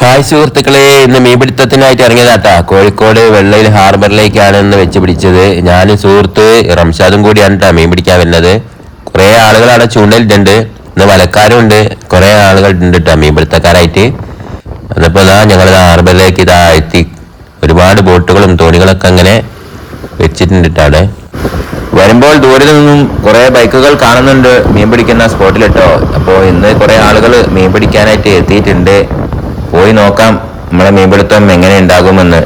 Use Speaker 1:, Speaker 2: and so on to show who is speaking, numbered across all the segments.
Speaker 1: Hi സുഹൃത്തുക്കളെ ഇന്ന് മീൻപിടുത്തത്തിനായിട്ട് ഇറങ്ങിയതാട്ടാ. കോഴിക്കോട് വെള്ളയിൽ ഹാർബറിലേക്കാണ് ഇന്ന് വെച്ച് പിടിച്ചത് ഞാനും സുഹൃത്ത് റംഷാദും കൂടിയാണ് കേട്ടോ മീൻ പിടിക്കാൻ വരുന്നത്. കുറേ ആളുകൾ അവിടെ ഇന്ന് വലക്കാരും ഉണ്ട് കുറേ ആളുകൾ ഉണ്ട് കേട്ടോ മീൻപിടുത്തക്കാരായിട്ട്. എന്നിപ്പോൾ ഇതാ ഞങ്ങൾ ഹാർബറിലേക്ക് ഇതാ എത്തി. ഒരുപാട് ബോട്ടുകളും തോണികളൊക്കെ അങ്ങനെ വെച്ചിട്ടുണ്ട് കേട്ടോ അവിടെ. വരുമ്പോൾ ദൂരെ നിന്നും കുറെ ബൈക്കുകൾ കാണുന്നുണ്ട്. മീൻ പിടിക്കുന്ന സ്പോട്ടിൽ കേട്ടോ അപ്പോൾ ഇന്ന് കുറേ ആളുകൾ മീൻ പിടിക്കാനായിട്ട് എത്തിയിട്ടുണ്ട്. പോയി നോക്കാം നമ്മളെ മീൻപിടുത്തം എങ്ങനെ ഉണ്ടാകുമെന്ന്.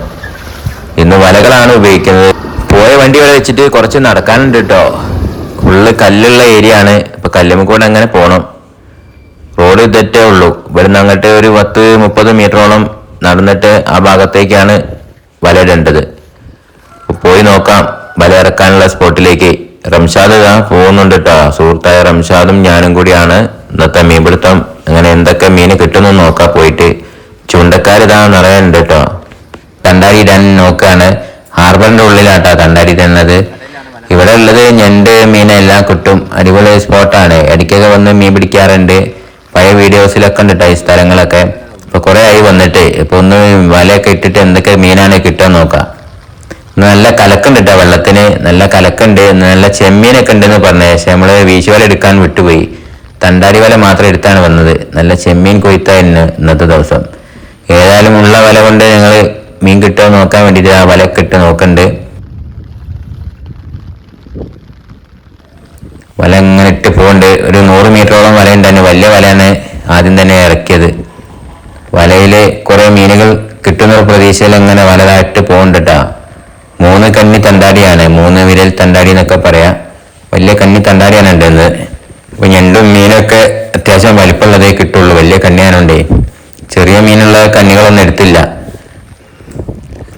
Speaker 1: ഇന്ന് വലകളാണ് ഉപയോഗിക്കുന്നത്. പോയ വണ്ടി വരെ വെച്ചിട്ട് കുറച്ച് നടക്കാനുണ്ട് കേട്ടോ ഫുള്ള് കല്ലുള്ള ഏരിയ ആണ്. ഇപ്പൊ കല്ലുമ്മക്കൂടെ അങ്ങനെ പോകണം റോഡ് തെറ്റേ ഉള്ളൂ. ഇവിടുന്ന് അങ്ങോട്ട് ഒരു പത്ത് മുപ്പത് മീറ്ററോളം നടന്നിട്ട് ആ ഭാഗത്തേക്കാണ് വലയിടേണ്ടത് പോയി നോക്കാം. വല ഇറക്കാനുള്ള സ്പോട്ടിലേക്ക്. റംഷാദ് ഇതാ പോകുന്നുണ്ട് കേട്ടോ സുഹൃത്തായ റംഷാദും ഞാനും കൂടിയാണ് ഇന്നത്തെ മീൻപിടുത്തം. അങ്ങനെ എന്തൊക്കെ മീൻ കിട്ടുന്നു നോക്കാം പോയിട്ട്. ചുണ്ടക്കാരിതാ നിറയുണ്ട് കേട്ടോ തണ്ടാരി ഇടാൻ നോക്കാണ്. ഹാർബറിന്റെ ഉള്ളിലാട്ടോ തണ്ടാരി ഇടുന്നത്. ഇവിടെ ഉള്ളത് ഞണ്ട് മീൻ എല്ലാം കിട്ടും. അടിപൊളി സ്പോട്ടാണ്. ഇടയ്ക്കൊക്കെ വന്ന് മീൻ പിടിക്കാറുണ്ട്. പഴയ വീഡിയോസിലൊക്കെ ഉണ്ട് കേട്ടോ ഈ സ്ഥലങ്ങളൊക്കെ. ഇപ്പൊ കുറെ ആയി വന്നിട്ട്. ഇപ്പൊ ഒന്ന് വലയൊക്കെ ഇട്ടിട്ട് എന്തൊക്കെ മീനാണ് കിട്ടാൻ നോക്കാം. നല്ല കലക്കുണ്ട് കേട്ടോ വെള്ളത്തിന്. നല്ല കലക്കുണ്ട് നല്ല ചെമ്മീനൊക്കെ ഉണ്ടെന്ന് പറഞ്ഞേ. പക്ഷെ നമ്മൾ വീശുവല എടുക്കാൻ വിട്ടുപോയി. തണ്ടാടി വല മാത്രം എടുത്താണ് വന്നത്. നല്ല ചെമ്മീൻ കൊയ്ത്ത ഇന്ന് ഇന്നത്തെ ദിവസം. ഏതായാലും ഉള്ള വല കൊണ്ട് ഞങ്ങൾ മീൻ കിട്ടുമോ നോക്കാൻ വേണ്ടിയിട്ട് ആ വലയൊക്കെ ഇട്ട് നോക്കണ്ട് വല ഇങ്ങനെ ഇട്ട് പോകണ്ട് ഒരു നൂറ് മീറ്ററോളം വല ഉണ്ടായിരുന്നു വലിയ വലയാണ് ആദ്യം തന്നെ ഇറക്കിയത്. വലയിൽ കുറെ മീനുകൾ കിട്ടുന്ന പ്രതീക്ഷയിൽ ഇങ്ങനെ വലതായിട്ട് പോകുന്നുണ്ട് ട്ടാ. മൂന്ന് കന്നി തണ്ടാടിയാണ്. മൂന്ന് വിരൽ തണ്ടാടി എന്നൊക്കെ പറയാം. വലിയ കന്നി തണ്ടാടിയാണ് ഉണ്ടെന്ന് അപ്പൊ ഞണ്ടും മീനൊക്കെ അത്യാവശ്യം വലിപ്പമുള്ളതേ കിട്ടുള്ളൂ. വലിയ കണ്ണിയാനുണ്ടേ ചെറിയ മീനുള്ള കണ്ണികളൊന്നും എടുത്തില്ല.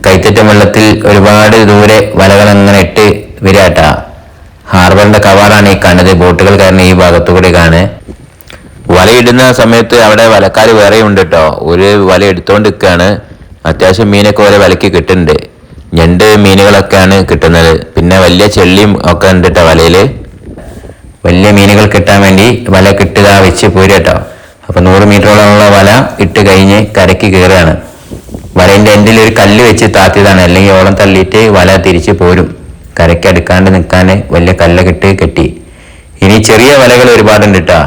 Speaker 1: കൈത്തറ്റം വെള്ളത്തിൽ ഒരുപാട് ദൂരെ വലകൾ അങ്ങനെ ഇട്ട് വിരാട്ട ഹാർബറിന്റെ കവാടാണ് ഈ കാണുന്നത്. ബോട്ടുകൾ കാരണം ഈ ഭാഗത്തുകൂടി കാണേ വലയിടുന്ന സമയത്ത് അവിടെ വലക്കാർ വേറെ ഉണ്ട് കേട്ടോ. ഒരു വല എടുത്തോണ്ട് നിൽക്കുകയാണ് അത്യാവശ്യം മീനൊക്കെ ഓരോ വിലക്ക് കിട്ടുന്നുണ്ട്. ഞണ്ട് മീനുകളൊക്കെയാണ് കിട്ടുന്നത്. പിന്നെ വലിയ ചെള്ളിയും ഒക്കെ ഉണ്ട് കേട്ടോ വലയിൽ. വലിയ മീനുകൾ കിട്ടാൻ വേണ്ടി വല കിട്ടുക വെച്ച് പോരുക കേട്ടോ അപ്പൊ നൂറ് മീറ്ററോളമുള്ള വല ഇട്ട് കഴിഞ്ഞ് കരയ്ക്ക് കയറുകയാണ്. വലന്റെ എൻഡിൽ ഒരു കല്ല് വെച്ച് താത്തിയതാണ്. അല്ലെങ്കിൽ ഓളം തള്ളിയിട്ട് വല തിരിച്ച് പോരും. കരയ്ക്ക് അടുക്കാണ്ട് നിൽക്കാൻ വലിയ കല്ലൊക്കെ ഇട്ട് കെട്ടി. ഇനി ചെറിയ വലകൾ ഒരുപാടുണ്ട് കേട്ടോ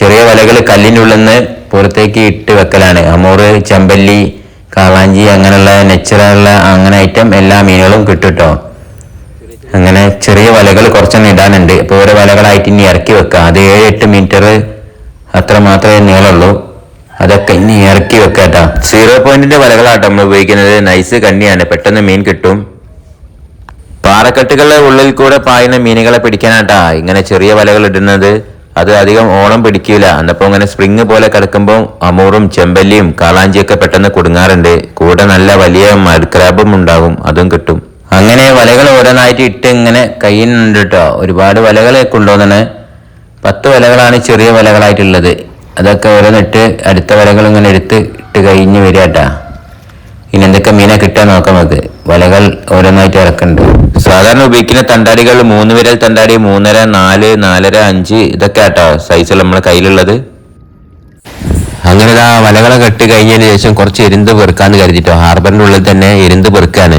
Speaker 1: ചെറിയ വലകൾ കല്ലിന്റെ ഉള്ളിൽ നിന്ന് പുറത്തേക്ക് ഇട്ട് വെക്കലാണ്. അമോറ് ചെമ്പല്ലി കാളാഞ്ചി അങ്ങനെയുള്ള നെച്ചുറലുള്ള അങ്ങനെ ഐറ്റം എല്ലാ മീനുകളും കിട്ടും അങ്ങനെ ചെറിയ വലകൾ കുറച്ചൊന്നും ഇടാനുണ്ട്. അപ്പോൾ ഓരോ വലകളായിട്ട് ഇനി ഇറക്കി വെക്കുക അത് ഏഴ് എട്ട് മീറ്റർ അത്ര മാത്രമേ നീളമുള്ളൂ അതൊക്കെ ഇനി ഇറക്കി വെക്കുക കേട്ടോ. സീറോ പോയിന്റിന്റെ വലകളാട്ടോ നമ്മൾ ഉപയോഗിക്കുന്നത്. നൈസ് കണ്ണിയാണ്. പെട്ടെന്ന് മീൻ കിട്ടും. പാറക്കെട്ടുകളുടെ ഉള്ളിൽ കൂടെ പായുന്ന മീനുകളെ പിടിക്കാനാട്ടാ. ഇങ്ങനെ ചെറിയ വലകൾ ഇടുന്നത്. അത് അധികം ഓണം പിടിക്കില്ല എന്നപ്പോ ഇങ്ങനെ സ്പ്രിങ് പോലെ കിടക്കുമ്പോൾ അമൂറും ചെമ്പല്ലിയും കാളാഞ്ചിയൊക്കെ പെട്ടെന്ന് കുടുങ്ങാറുണ്ട്. കൂടെ നല്ല വലിയ മരക്രാബും ഉണ്ടാകും അതും കിട്ടും. അങ്ങനെ വലകൾ ഓരോന്നായിട്ട് ഇട്ട് ഇങ്ങനെ കയ്യിനുണ്ട് കേട്ടോ ഒരുപാട് വലകളെ കൊണ്ടുപോകുന്നത് പത്ത് വലകളാണ് ചെറിയ വലകളായിട്ടുള്ളത്. അതൊക്കെ ഓരോന്നിട്ട് അടുത്ത വലകൾ ഇങ്ങനെ എടുത്ത് ഇട്ട് കഴിഞ്ഞ് വരിക കേട്ടാ ഇനി എന്തൊക്കെ മീനെ കിട്ടാൻ നോക്കാം നമുക്ക്. വലകൾ ഓരോന്നായിട്ട് ഇറക്കുന്നുണ്ട്. സാധാരണ ഉപയോഗിക്കുന്ന തണ്ടാടികൾ മൂന്ന് വിരൽ തണ്ടാടി മൂന്നര നാല് നാലര അഞ്ച് ഇതൊക്കെ ആട്ടോ സൈസുകൾ നമ്മുടെ കയ്യിലുള്ളത്. അങ്ങനെ ആ വലകളെ കെട്ടി കഴിഞ്ഞതിന് ശേഷം കുറച്ച് എരിന്ത് പെറുക്കാന്ന് കരുതിട്ടോ. ഹാർബറിന്റെ ഉള്ളിൽ തന്നെ എരിന്ത് പെറുക്കാണ്.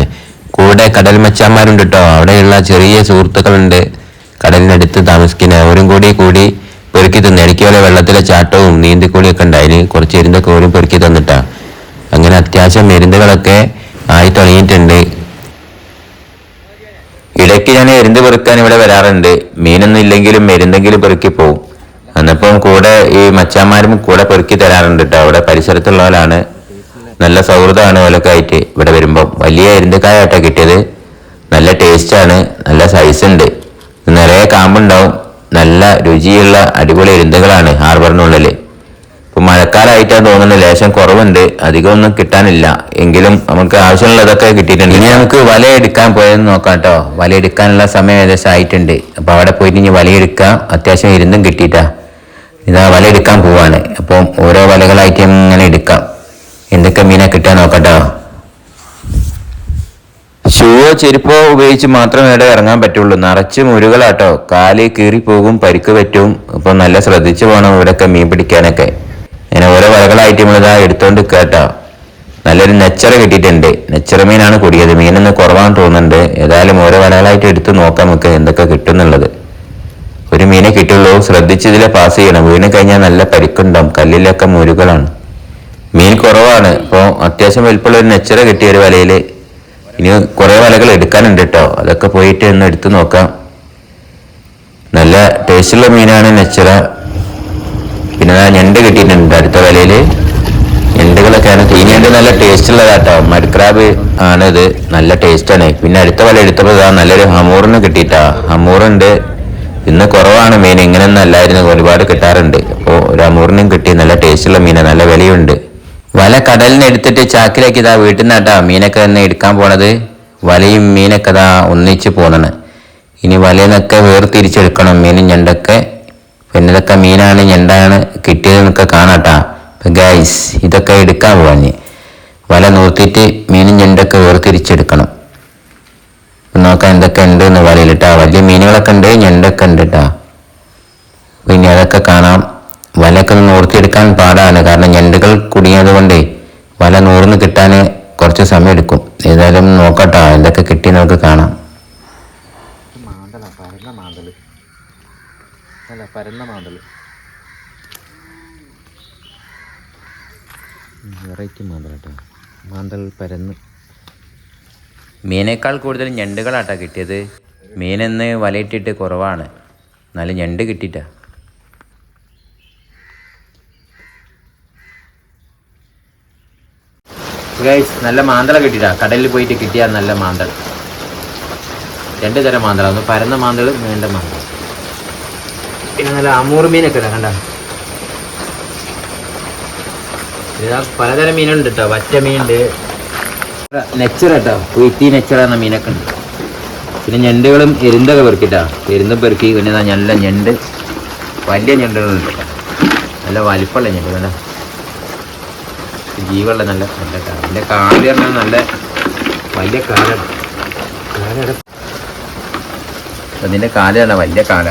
Speaker 1: കൂടെ കടൽ മച്ചാന്മാരുണ്ട് കേട്ടോ അവിടെയുള്ള ചെറിയ സുഹൃത്തുക്കളുണ്ട്. കടലിനടുത്ത് താമസിക്കുന്ന അവരും കൂടി കൂടി പെറുക്കി തന്നെ. ഇടയ്ക്ക് പോലെ വെള്ളത്തിലെ ചാട്ടവും നീന്തിക്കൂടിയൊക്കെ അതിന് കുറച്ച് എരുന്തൊക്കെ ഓരും പെറുക്കി തന്നിട്ടാ. അങ്ങനെ അത്യാവശ്യം എരുന്തുകളൊക്കെ ആയി തുടങ്ങിയിട്ടുണ്ട് ഇടയ്ക്ക് ഞാൻ എരുന്ത് പെറുക്കാൻ ഇവിടെ വരാറുണ്ട്. മീനൊന്നും ഇല്ലെങ്കിലും എരുന്തെങ്കിലും പെറുക്കി പോവും. അന്നപ്പം കൂടെ ഈ മച്ചാന്മാരും കൂടെ പെറുക്കി തരാറുണ്ട് കേട്ടോ അവിടെ പരിസരത്തുള്ളവരാണ്. നല്ല സൗഹൃദമാണ് ഓലൊക്കെ ആയിട്ട് ഇവിടെ വരുമ്പം. വലിയ എരുന്തക്കായാട്ടോ കിട്ടിയത്. നല്ല ടേസ്റ്റാണ്. നല്ല സൈസ് ഉണ്ട്. നിറയെ കാമ്പുണ്ടാവും. നല്ല രുചിയുള്ള അടിപൊളി എരുന്തകളാണ് ഹാർബറിനുള്ളിൽ ഇപ്പൊ മഴക്കാലമായിട്ടാണ് തോന്നുന്നത്. ലേശം കുറവുണ്ട്. അധികം ഒന്നും കിട്ടാനില്ല. എങ്കിലും നമുക്ക് ആവശ്യമുള്ളതൊക്കെ കിട്ടിയിട്ടുണ്ട്. ഇനി നമുക്ക് വല എടുക്കാൻ പോയെന്ന് നോക്കാം കേട്ടോ വല എടുക്കാനുള്ള സമയം ഏകദേശം ആയിട്ടുണ്ട്. അപ്പൊ അവിടെ പോയിട്ട് ഇനി വലയെടുക്കാം. അത്യാവശ്യം ഇരുന്നും കിട്ടിയിട്ടാ. ഇതാ വല എടുക്കാൻ പോവാണ്. അപ്പം ഓരോ വലകളായിട്ട് ഇങ്ങനെ എടുക്കാം. എന്തൊക്കെ മീനെ കിട്ടാൻ നോക്കട്ടോ ഷൂവോ ചെരുപ്പോ ഉപയോഗിച്ച് മാത്രമേ ഇവിടെ ഇറങ്ങാൻ പറ്റുള്ളൂ. നിറച്ച് മുരുകളാട്ടോ കാൽ കീറി പോകും പരിക്ക് പറ്റും. അപ്പൊ നല്ല ശ്രദ്ധിച്ചു പോകണം ഇവിടെയൊക്കെ മീൻ പിടിക്കാനൊക്കെ. വലകളായിട്ട് നമ്മളിതാ എടുത്തോണ്ട് കേട്ടോ നല്ലൊരു നെച്ചറ കിട്ടിയിട്ടുണ്ട്. നെച്ചറ മീനാണ് കൂടിയത്. മീനൊന്ന് കുറവാന്ന് തോന്നുന്നുണ്ട്. ഏതായാലും ഓരോ വലകളായിട്ട് എടുത്ത് നോക്കാം നമുക്ക് എന്തൊക്കെ കിട്ടുന്നുള്ളത്. ഒരു മീനെ കിട്ടുള്ളൂ ശ്രദ്ധിച്ച് പാസ് ചെയ്യണം. വീണ് കഴിഞ്ഞാൽ നല്ല പരിക്കുണ്ടാവും. കല്ലിലൊക്കെ മുരുകളാണ്. മീൻ കുറവാണ്. അപ്പോൾ അത്യാവശ്യം വലിപ്പമുള്ള ഒരു നെച്ചറ കിട്ടിയ ഒരു വലയിൽ ഇനി കുറേ വലകൾ എടുക്കാനുണ്ട് കേട്ടോ അതൊക്കെ പോയിട്ട് ഒന്ന് എടുത്തു നോക്കാം. നല്ല ടേസ്റ്റുള്ള മീനാണ് നെച്ചറ. പിന്നെ ഞണ്ട് കിട്ടിയിട്ടുണ്ട് അടുത്ത വലയിൽ ഞണ്ടുകളൊക്കെയാണ് ഞണ്ട് നല്ല ടേസ്റ്റ് ഉള്ളതാട്ടോ. മരക്രാബ് ആണ് ഇത്. നല്ല ടേസ്റ്റാണ് പിന്നെ അടുത്ത വല എടുത്തപ്പോൾ ഇതാ നല്ലൊരു ഹമൂറിന് കിട്ടിയിട്ടാ. ഹമൂറുണ്ട് ഇന്ന് കുറവാണ് മീൻ ഇങ്ങനെയൊന്നും അല്ലായിരുന്നു. ഒരുപാട് കിട്ടാറുണ്ട്. അപ്പോൾ ഒരു ഹമൂറിനും കിട്ടി. നല്ല ടേസ്റ്റുള്ള മീനാണ് നല്ല വിലയുണ്ട്. വല കടലിന് എടുത്തിട്ട് ചാക്കിലേക്ക് ഇതാ വീട്ടിൽ നിന്നാട്ടാ മീനൊക്കെ തന്നെ എടുക്കാൻ പോണത്. വലയും മീനൊക്കെ ഇതാ ഒന്നിച്ച് പോണണ് ഇനി വലയിൽ നിന്നൊക്കെ വേർതിരിച്ചെടുക്കണം മീനും ഞണ്ടൊക്കെ. പിന്നെ ഇതൊക്കെ മീനാണ് ഞണ്ടാണ് കിട്ടിയതെന്നൊക്കെ കാണാട്ടാ. ഗൈസ് ഇതൊക്കെ എടുക്കാൻ പോവാഞ്ഞ്. വല നൂർത്തിയിട്ട് മീനും ഞണ്ടൊക്കെ വേർതിരിച്ചെടുക്കണം. നോക്കാൻ എന്തൊക്കെ ഉണ്ട് എന്ന് വലയിലിട്ടാ. വലിയ മീനുകളൊക്കെ ഉണ്ട് ഞണ്ടൊക്കെ ഉണ്ട് കേട്ടാ പിന്നെ അതൊക്കെ കാണാം. വലയൊക്കെ ഒന്ന് നൂർത്തിയെടുക്കാൻ പാടാണ്. കാരണം ഞണ്ടുകൾ കുടുങ്ങിയതുകൊണ്ട് വല നൂറിന് കിട്ടാൻ കുറച്ച് സമയം എടുക്കും ഏതായാലും നോക്കട്ടോ. എന്തൊക്കെ കിട്ടി നമുക്ക് കാണാം
Speaker 2: മാന്തള പരന്ന മാന്തൾ അല്ല പരന്ന മാന്തൾ വെറൈറ്റി മാന്തള കേട്ടോ. മാന്തൽ പരന്ന്.
Speaker 1: മീനേക്കാൾ കൂടുതൽ ഞണ്ടുകളാട്ടാ കിട്ടിയത്. മീനെന്ന് വലയിട്ടിട്ട് കുറവാണ്. നല്ല ഞണ്ട് കിട്ടിയിട്ടാ. ഗൈസ് നല്ല മാന്തള കിട്ടിയിട്ടാ. കടലിൽ പോയിട്ട് കിട്ടിയ നല്ല മാന്തൾ. രണ്ട് തരം മാന്തള. ഒന്ന് പരന്ന മാന്തൾ നീണ്ട മാന്തൾ പിന്നെ നല്ല അമൂർ മീനൊക്കെ ഇടാ കണ്ട? ഇതാ പലതരം മീനുണ്ട് കേട്ടോ വറ്റ മീനുണ്ട്. നെച്ചറ കേട്ടോ കുയിത്തി നെച്ചറ എന്ന മീനൊക്കെ ഉണ്ട്. പിന്നെ ഞണ്ടുകളും എരുന്തൊക്കെ പെറുക്കിട്ടാ. എരുന്തും പെറുക്കി പിന്നെ നല്ല ഞണ്ട് വലിയ ഞണ്ടുകളുണ്ട് നല്ല വലിപ്പമുള്ള ഞണ്ട് കണ്ട? ജീവുള്ള നല്ല നല്ല എന്റെ കാൽ പറഞ്ഞാൽ നല്ല വലിയ കാലാണ്. കാലാണ്. അതിന്റെ കാലാണ് വലിയ കാല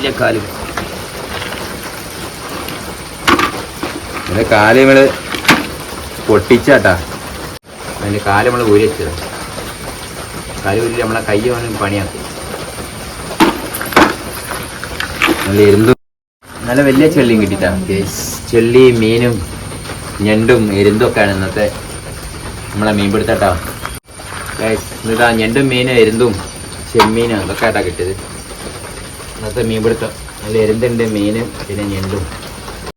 Speaker 1: വലിയ കാൽ. അതിന്റെ കാൽ നമ്മൾ പൊട്ടിച്ചാട്ടാ. അതിന്റെ കാൽ നമ്മൾ ഊരി വെച്ചത്. കാൽ ഊരി നമ്മളെ കൈ വേണമെങ്കിൽ പണിയാക്കി. നല്ല എരുന്തും നല്ല വലിയ ചെള്ളിയും കിട്ടിട്ടാ ചെള്ളി മീനും ഞണ്ടും എരുന്തും ഒക്കെയാണ് ഇന്നത്തെ നമ്മളെ മീൻ പിടുത്തട്ടാ ഇതാ ഞണ്ടും മീനും എരുന്തും ചെമ്മീനും അതൊക്കെ ആട്ടാ കിട്ടിയത്. ഇന്നത്തെ മീൻ പിടുത്തം നല്ല എരുന്തുണ്ട് മീനും പിന്നെ ഞണ്ടും.